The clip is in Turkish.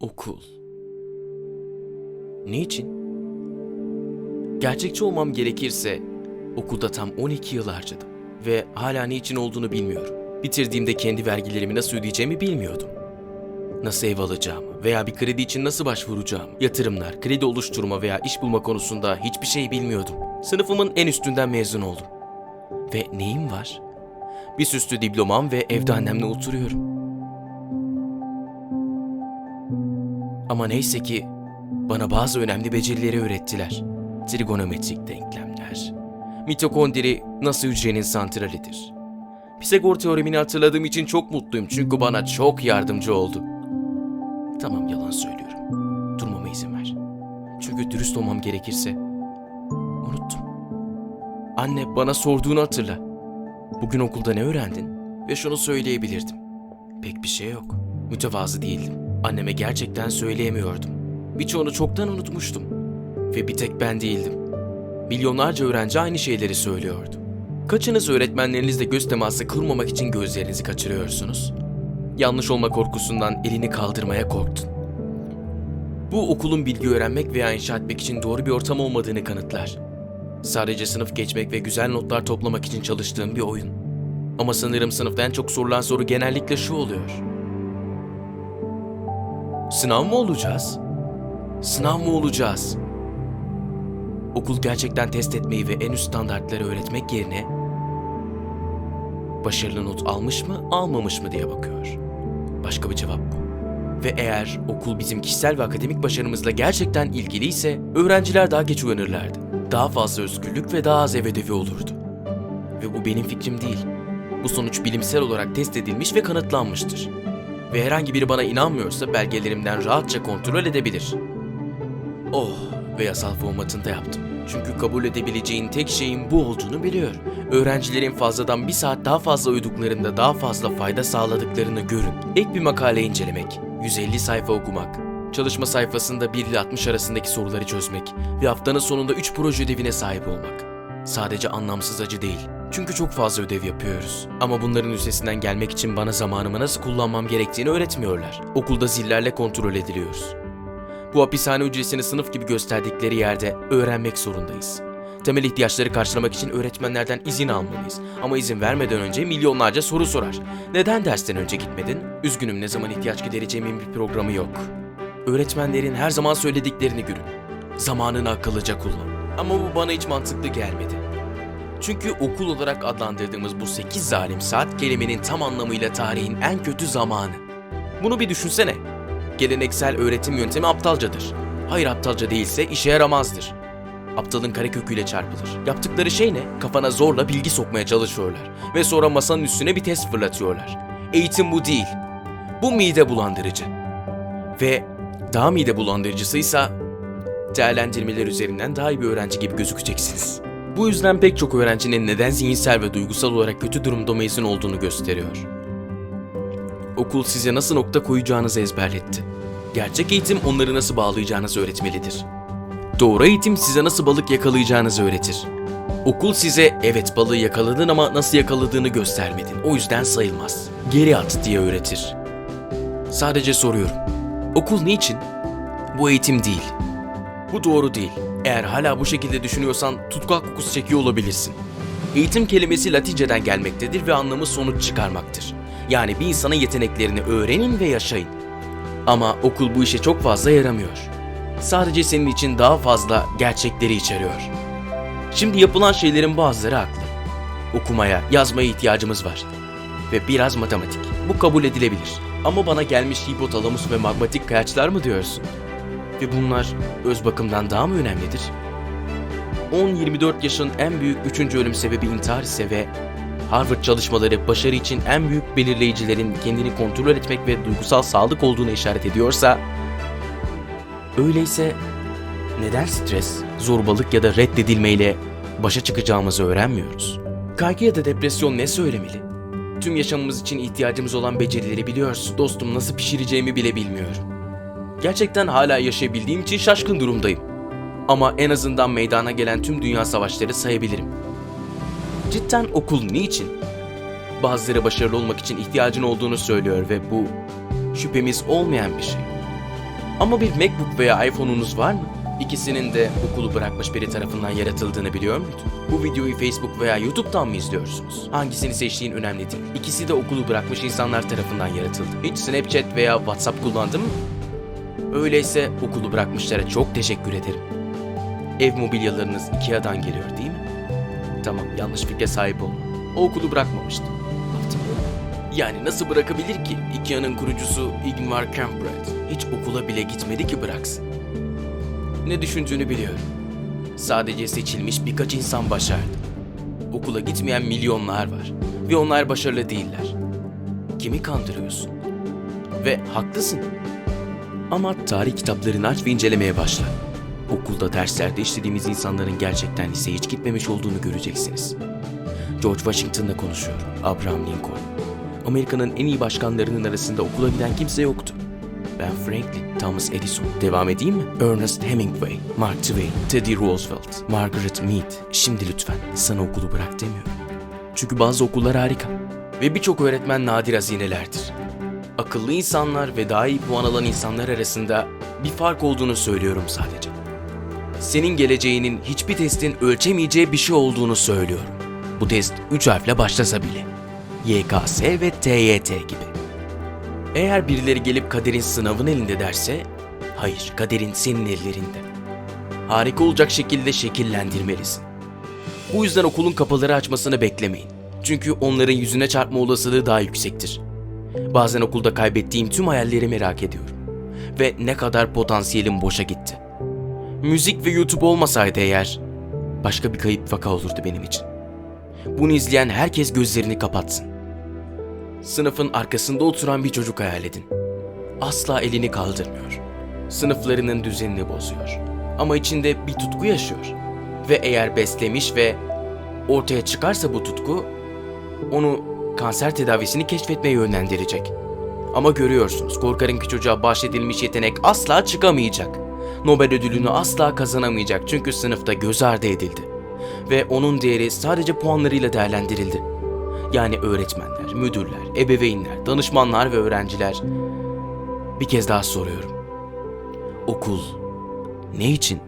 Okul. Niçin? Gerçekçi olmam gerekirse okulda tam 12 yıl harcadım ve hala niçin olduğunu bilmiyorum. Bitirdiğimde kendi vergilerimi nasıl ödeyeceğimi bilmiyordum. Nasıl ev alacağımı veya bir kredi için nasıl başvuracağımı, yatırımlar, kredi oluşturma veya iş bulma konusunda hiçbir şey bilmiyordum. Sınıfımın en üstünden mezun oldum. Ve neyim var? Bir süslü diplomam ve evde annemle oturuyorum. Ama neyse ki bana bazı önemli becerileri öğrettiler. Trigonometrik denklemler, mitokondri nasıl hücrenin santralidir. Pisagor teoremini hatırladığım için çok mutluyum çünkü bana çok yardımcı oldu. Tamam yalan söylüyorum. Durmama izin ver. Çünkü dürüst olmam gerekirse unuttum. Anne bana sorduğunu hatırla. Bugün okulda ne öğrendin? Ve şunu söyleyebilirdim. Pek bir şey yok. Mütevazı değildim. Anneme gerçekten söyleyemiyordum. Birçoğunu çoktan unutmuştum. Ve bir tek ben değildim. Milyonlarca öğrenci aynı şeyleri söylüyordu. Kaçınız öğretmenlerinizle göz teması kurmamak için gözlerinizi kaçırıyorsunuz? Yanlış olma korkusundan elini kaldırmaya korktun. Bu okulun bilgi öğrenmek veya inşa etmek için doğru bir ortam olmadığını kanıtlar. Sadece sınıf geçmek ve güzel notlar toplamak için çalıştığım bir oyun. Ama sanırım sınıfta en çok sorulan soru genellikle şu oluyor. Sınav mı olacağız? Sınav mı olacağız? Okul gerçekten test etmeyi ve en üst standartları öğretmek yerine başarılı not almış mı, almamış mı diye bakıyor. Başka bir cevap bu. Ve eğer okul bizim kişisel ve akademik başarımızla gerçekten ilgiliyse öğrenciler daha geç uyanırlardı. Daha fazla özgürlük ve daha az ev ödevi olurdu. Ve bu benim fikrim değil. Bu sonuç bilimsel olarak test edilmiş ve kanıtlanmıştır. Ve herhangi biri bana inanmıyorsa belgelerimden rahatça kontrol edebilir. Oh ve yasal formatında yaptım. Çünkü kabul edebileceğin tek şeyin bu olduğunu biliyor. Öğrencilerin fazladan bir saat daha fazla uyuduklarında daha fazla fayda sağladıklarını görün. Ek bir makale incelemek, 150 sayfa okumak, çalışma sayfasında 1 ile 60 arasındaki soruları çözmek ve haftanın sonunda 3 proje ödevine sahip olmak. Sadece anlamsız acı değil. Çünkü çok fazla ödev yapıyoruz. Ama bunların üstesinden gelmek için bana zamanımı nasıl kullanmam gerektiğini öğretmiyorlar. Okulda zillerle kontrol ediliyoruz. Bu hapishane hücresini sınıf gibi gösterdikleri yerde öğrenmek zorundayız. Temel ihtiyaçları karşılamak için öğretmenlerden izin almalıyız. Ama izin vermeden önce milyonlarca soru sorar. Neden dersten önce gitmedin? Üzgünüm ne zaman ihtiyaç gidereceğimin bir programı yok. Öğretmenlerin her zaman söylediklerini görün. Zamanını akıllıca kullan. Ama bu bana hiç mantıklı gelmedi. Çünkü okul olarak adlandırdığımız bu 8 zalim saat kelimenin tam anlamıyla tarihin en kötü zamanı. Bunu bir düşünsene. Geleneksel öğretim yöntemi aptalcadır. Hayır aptalca değilse işe yaramazdır. Aptalın kareköküyle çarpılır. Yaptıkları şey ne? Kafana zorla bilgi sokmaya çalışıyorlar. Ve sonra masanın üstüne bir test fırlatıyorlar. Eğitim bu değil. Bu mide bulandırıcı. Ve daha mide bulandırıcısıysa değerlendirmeler üzerinden daha iyi bir öğrenci gibi gözükeceksiniz. Bu yüzden pek çok öğrencinin neden zihinsel ve duygusal olarak kötü durumda mezun olduğunu gösteriyor. Okul size nasıl nokta koyacağınızı ezberletti. Gerçek eğitim onları nasıl bağlayacağınızı öğretmelidir. Doğru eğitim size nasıl balık yakalayacağınızı öğretir. Okul size evet balığı yakaladın ama nasıl yakaladığını göstermedin. O yüzden sayılmaz. Geri at diye öğretir. Sadece soruyorum. Okul niçin? Bu eğitim değil. Bu doğru değil. Eğer hala bu şekilde düşünüyorsan tutkal kokusu çekiyor olabilirsin. Eğitim kelimesi Latinceden gelmektedir ve anlamı sonuç çıkarmaktır. Yani bir insanın yeteneklerini öğrenin ve yaşayın. Ama okul bu işe çok fazla yaramıyor. Sadece senin için daha fazla gerçekleri içeriyor. Şimdi yapılan şeylerin bazıları haklı. Okumaya, yazmaya ihtiyacımız var. Ve biraz matematik. Bu kabul edilebilir. Ama bana gelmiş hipotalamus ve magmatik kayaçlar mı diyorsun? Ve bunlar öz bakımdan daha mı önemlidir? 10-24 yaşın en büyük üçüncü ölüm sebebi intihar ise ve Harvard çalışmaları başarı için en büyük belirleyicilerin kendini kontrol etmek ve duygusal sağlık olduğunu işaret ediyorsa, öyleyse neden stres, zorbalık ya da reddedilmeyle başa çıkacağımızı öğrenmiyoruz? Kaygı ya da depresyon ne söylemeli? Tüm yaşamımız için ihtiyacımız olan becerileri biliyorsun. Dostum nasıl pişireceğimi bile bilmiyorum. Gerçekten hala yaşayabildiğim için şaşkın durumdayım. Ama en azından meydana gelen tüm dünya savaşları sayabilirim. Cidden okul niçin? Bazıları başarılı olmak için ihtiyacın olduğunu söylüyor ve bu şüphemiz olmayan bir şey. Ama bir MacBook veya iPhone'unuz var mı? İkisinin de okulu bırakmış biri tarafından yaratıldığını biliyor muydun? Bu videoyu Facebook veya YouTube'dan mı izliyorsunuz? Hangisini seçtiğin önemli değil. İkisi de okulu bırakmış insanlar tarafından yaratıldı. Hiç Snapchat veya WhatsApp kullandın mı? Öyleyse okulu bırakmışlara çok teşekkür ederim. Ev mobilyalarınız Ikea'dan geliyor değil mi? Tamam yanlış fikre sahip olma. O okulu bırakmamıştı. Yani nasıl bırakabilir ki? Ikea'nın kurucusu Ingvar Kamprad hiç okula bile gitmedi ki bıraksın. Ne düşündüğünü biliyorum. Sadece seçilmiş birkaç insan başardı. Okula gitmeyen milyonlar var ve onlar başarılı değiller. Kimi kandırıyorsun? Ve haklısın. Ama tarih kitaplarını aç ve incelemeye başla. Okulda derslerde işlediğimiz insanların gerçekten liseye hiç gitmemiş olduğunu göreceksiniz. George Washington'la konuşuyorum. Abraham Lincoln. Amerika'nın en iyi başkanlarının arasında okula giden kimse yoktu. Ben Franklin, Thomas Edison. Devam edeyim mi? Ernest Hemingway, Mark Twain, Teddy Roosevelt, Margaret Mead. Şimdi lütfen sana okulu bırak demiyorum. Çünkü bazı okullar harika. Ve birçok öğretmen nadir hazinelerdir. Akıllı insanlar ve daha iyi puan alan insanlar arasında bir fark olduğunu söylüyorum sadece. Senin geleceğinin hiçbir testin ölçemeyeceği bir şey olduğunu söylüyorum. Bu test 3 harfle başlasa bile. YKS ve TYT gibi. Eğer birileri gelip kaderin sınavın elinde derse, hayır kaderin senin ellerinde. Harika olacak şekilde şekillendirmelisin. Bu yüzden okulun kapıları açmasını beklemeyin. Çünkü onların yüzüne çarpma olasılığı daha yüksektir. Bazen okulda kaybettiğim tüm hayalleri merak ediyorum. Ve ne kadar potansiyelim boşa gitti. Müzik ve YouTube olmasaydı eğer, başka bir kayıp vaka olurdu benim için. Bunu izleyen herkes gözlerini kapatsın. Sınıfın arkasında oturan bir çocuk hayal edin. Asla elini kaldırmıyor. Sınıflarının düzenini bozuyor. Ama içinde bir tutku yaşıyor. Ve eğer beslemiş ve ortaya çıkarsa bu tutku, onu kanser tedavisini keşfetmeye yönlendirecek. Ama görüyorsunuz korkarım ki çocuğa bahşedilmiş yetenek asla çıkamayacak. Nobel ödülünü asla kazanamayacak çünkü sınıfta göz ardı edildi. Ve onun değeri sadece puanlarıyla değerlendirildi. Yani öğretmenler, müdürler, ebeveynler, danışmanlar ve öğrenciler. Bir kez daha soruyorum. Okul ne için